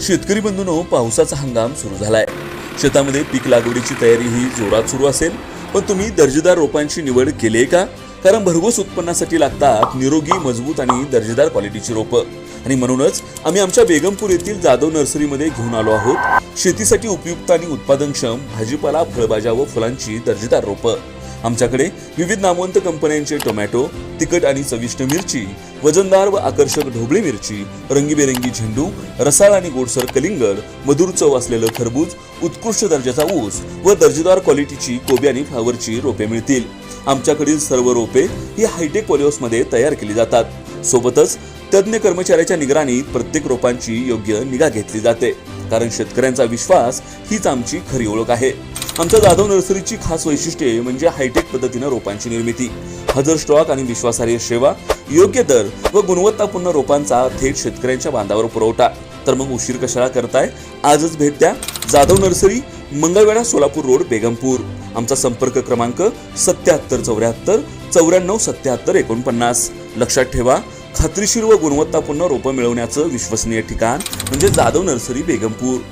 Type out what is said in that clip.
शेतकरी बंधूंनो पावसाचा हंगाम सुरू झालाय. शेतामध्ये पीक लागवडीची तयारी ही जोरात सुरू असेल पण तुम्ही दर्जेदार रोपांची निवड केली आहे का? कारण भरघोस उत्पन्नासाठी लागतात निरोगी मजबूत आणि दर्जेदार क्वालिटीची रोपं. आणि म्हणूनच आम्ही आमच्या बेगमपूर येथील जाधव नर्सरीमध्ये घेऊन आलो आहोत. शेतीसाठी उपयुक्त आणि उत्पादनक्षम भाजीपाला फळभाज्या व फुलांची दर्जेदार रोपं. आमच्याकडे विविध नामवंत कंपन्यांचे टोमॅटो तिखट आणि चविष्ट मिरची वजनदार व आकर्षक ढोबळी मिरची रंगीबेरंगी झेंडू रसाळ आणि गोडसर कलिंगड मधुर चव असलेलं खरबूज उत्कृष्ट दर्जाचा ऊस व दर्जेदार क्वालिटीची कोबी आणि फ्लावरची रोपे मिळतील. आमच्याकडील सर्व रोपे ही हायटेक पॉलिओसमध्ये तयार केली जातात. सोबतच तज्ज्ञ कर्मचाऱ्याच्या निगराणीत प्रत्येक रोपांची योग्य निगा घेतली जाते कारण शेतकऱ्यांचा विश्वास हीच आमची खरी ओळख आहे. आमच्या जाधव नर्सरीची खास वैशिष्ट्ये म्हणजे हायटेक पद्धतीनं रोपांची निर्मिती हजर स्टॉक आणि विश्वासार्ह सेवा योग्य दर व गुणवत्तापूर्ण रोपांचा थेट शेतकऱ्यांच्या बांधावर पुरवठा. तर मग उशीर कशाला करताय? आजच भेट द्या जाधव नर्सरी मंगळवेढा सोलापूर रोड बेगमपूर. आमचा संपर्क क्रमांक सत्याहत्तर चौऱ्याहत्तर चौऱ्याण्णव सत्याहत्तर एकोणपन्नास. लक्षात ठेवा खात्रीशीर व गुणवत्तापूर्ण रोपं मिळवण्याचं विश्वसनीय ठिकाण म्हणजे जाधव नर्सरी बेगमपूर.